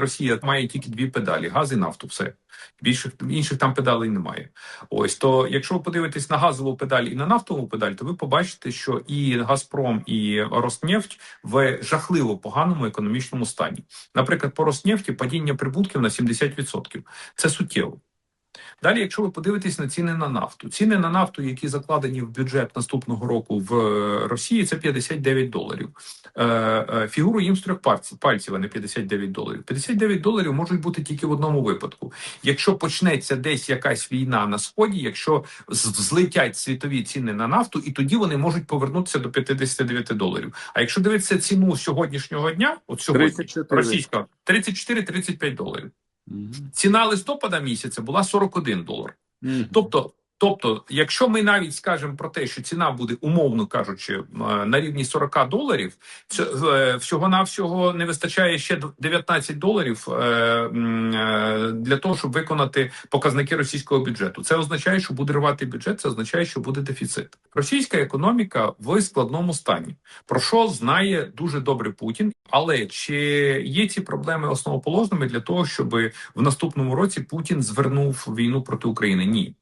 Росія має тільки дві педалі: газ і нафту. Все більших інших там педалей немає. Ось то, якщо ви подивитесь на газову педаль і на нафтову педаль, то ви побачите, що і Газпром, і Роснефть в жахливо поганому економічному стані. Наприклад, по Роснефті падіння прибутків на 70%. Це суттєво. Далі, якщо ви подивитесь на ціни на нафту, ціни на нафту, які закладені в бюджет наступного року в е, Росії, це 59 доларів. Е, е, фігуру їм з трьох пальців, а не 59 доларів. 59 доларів можуть бути тільки в одному випадку. Якщо почнеться десь якась війна на сході, якщо злетять світові ціни на нафту, і тоді вони можуть повернутися до 59 доларів. А якщо дивитися ціну сьогоднішнього дня, от сьогодні 34. російська 34-35 доларів. Ціна листопада місяця була 41 долар. Тобто, тобто, якщо ми навіть скажемо про те, що ціна буде умовно кажучи е, на рівні 40 доларів, всього навсього не вистачає ще 19 доларів е, е, для того, щоб виконати показники російського бюджету. Це означає, що буде рвати бюджет. Це означає, що буде дефіцит. Російська економіка в складному стані. Про що знає дуже добре Путін, але чи є ці проблеми основоположними для того, щоб в наступному році Путін звернув війну проти України? Ні.